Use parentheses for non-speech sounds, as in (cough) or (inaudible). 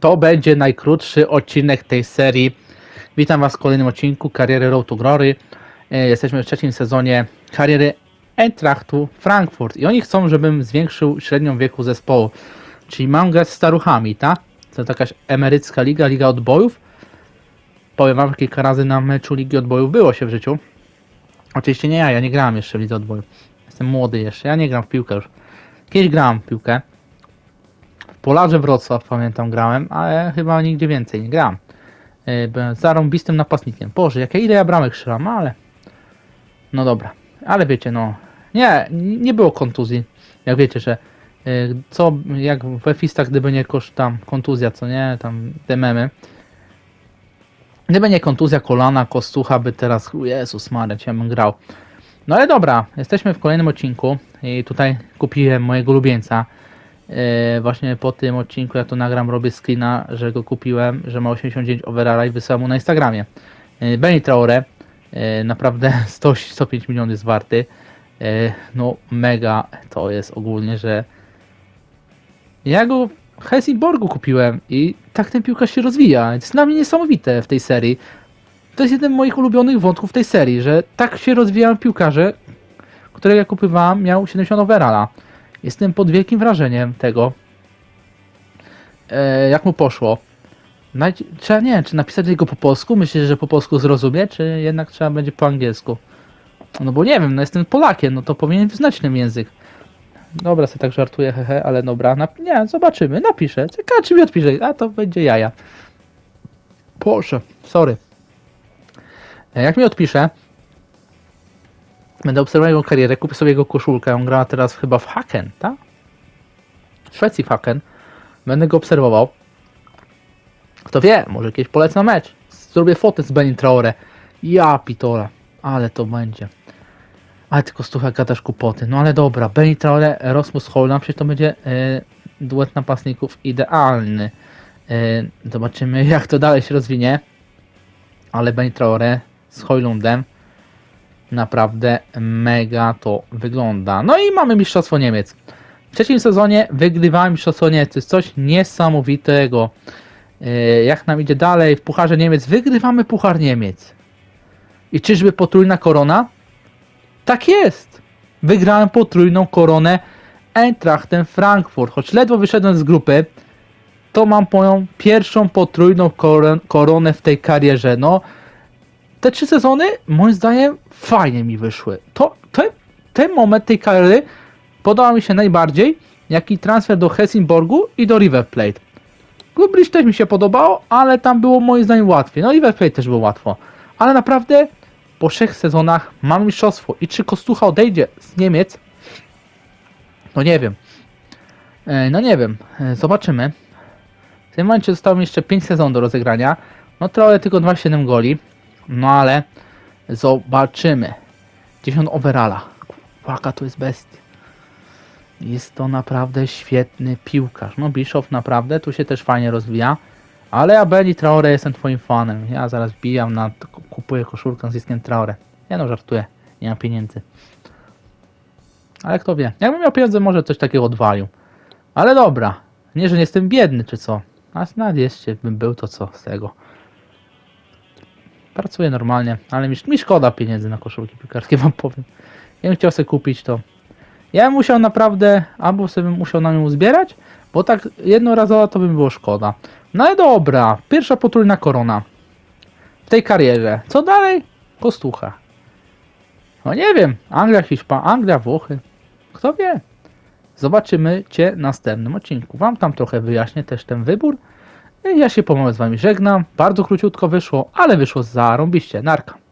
To będzie najkrótszy odcinek tej serii. Witam Was w kolejnym odcinku kariery Road to Glory. E, Jesteśmy w trzecim sezonie kariery Eintrachtu Frankfurt i oni chcą, żebym zwiększył średnią wieku zespołu. Czyli mam grać z staruchami, tak? To jakaś emerycka liga, liga odbojów. Powiem Wam, kilka razy na meczu Ligi Odbojów było się w życiu. Oczywiście nie ja, ja nie grałem jeszcze w Lidze Odbojów. Jestem młody jeszcze, ja nie gram w piłkę już. Kiedyś grałem w piłkę. W Polarze Wrocław pamiętam grałem, ale chyba nigdzie więcej nie grałem. Yy, Byłem zarąbistym napastnikiem. Boże, jakie ile ja bramek strzelam, ale... No dobra, ale wiecie, no... Nie, nie było kontuzji. Jak wiecie, że... yy, Co, jak we fistach, gdyby nie koszt tam kontuzja, co nie, tam te memy. Gdyby nie kontuzja kolana, kostucha by teraz, Jezus Maria, ja bym grał. No ale dobra, jesteśmy w kolejnym odcinku i tutaj kupiłem mojego ulubieńca. Yy, właśnie po tym odcinku, jak to nagram, robię screena, że go kupiłem, że ma 89 overalla i wysyłam mu na Instagramie. Yy, Benny Traore, yy, naprawdę (laughs) 100, 105 milionów jest warty. No mega to jest ogólnie, że ja go w Helsingborgu kupiłem i tak ten piłkarz się rozwija. To jest dla mnie niesamowite w tej serii. To jest jeden z moich ulubionych wątków tej serii, że tak się rozwijają piłkarze, którego ja kupowałem, miał 70 overalla. Jestem pod wielkim wrażeniem tego, e, jak mu poszło. Trzeba, nie wiem, czy napisać jego po polsku, myślę, że po polsku zrozumie, czy jednak trzeba będzie po angielsku. No bo nie wiem, no jestem Polakiem, no to powinien znać ten język. Dobra, sobie tak żartuję, hehe, ale dobra, nap- nie, zobaczymy, napiszę. Ciekawe, czy mi odpisze, a to będzie jaja. Proszę, sorry. E, Jak mi odpisze, będę obserwował jego karierę, kupię sobie jego koszulkę. On gra teraz chyba w Haken, tak? W Szwecji w Haken. Będę go obserwował. Kto wie, może kiedyś polecę na mecz. Zrobię fotę z Benin Traore. Ja pitola, ale to będzie. Ale tylko stucha gadasz kupoty. No ale dobra, Benin Traore, Erasmus Holland, przecież to będzie e, duet napastników idealny. E, zobaczymy (laughs) jak to dalej się rozwinie. Ale Benin Traore z Hojlundem naprawdę mega to wygląda. No i mamy Mistrzostwo Niemiec. W trzecim sezonie wygrywamy Mistrzostwo Niemiec. To jest coś niesamowitego. Yy, Jak nam idzie dalej, w Pucharze Niemiec wygrywamy Puchar Niemiec. I czyżby potrójna korona? Tak jest! Wygrałem potrójną koronę Eintrachtem Frankfurt. Choć ledwo wyszedłem z grupy, to mam moją pierwszą potrójną koron- koronę w tej karierze. No, te trzy sezony, moim zdaniem, fajnie mi wyszły. To, te, ten moment tej kariery podobał mi się najbardziej, jak transfer do Helsingborgu i do River Plate. Bridge też mi się podobało, ale tam było moim zdaniem łatwiej. No River Plate też było łatwo. Ale naprawdę po trzech sezonach mam mistrzostwo. I czy Kostucha odejdzie z Niemiec? No nie wiem. E, No nie wiem. E, Zobaczymy. W tym momencie zostało mi jeszcze 5 sezonów do rozegrania. No trochę tylko 27 goli. No ale zobaczymy. 10 overalla. Jaka to jest bestia. Jest to naprawdę świetny piłkarz. No Bischoff naprawdę tu się też fajnie rozwija. Ale ja Beli Traore jestem twoim fanem. Ja zaraz bijam na kupuję koszulkę z Iskiem Traore. Ja no żartuję. Nie mam pieniędzy. Ale kto wie. Jakbym miał pieniądze może coś takiego odwalił. Ale dobra. Nie, że nie jestem biedny czy co. A nawet jeszcze bym był to co z tego. Pracuję normalnie, ale mi, mi szkoda pieniędzy na koszulki piłkarskie, (laughs) wam powiem. Ja bym chciał sobie kupić to. Ja bym musiał naprawdę, albo sobie musiał na nią zbierać, bo tak jednorazowo to by było szkoda. No ale dobra, pierwsza potrójna korona w tej karierze. Co dalej? Kostucha. No nie wiem, Anglia, Hiszpania, Anglia, Włochy. Kto wie? Zobaczymy Cię w następnym odcinku. Wam tam trochę wyjaśnię też ten wybór. Ja się pomału z Wami żegnam. Bardzo króciutko wyszło, ale wyszło zarąbiście. Narka.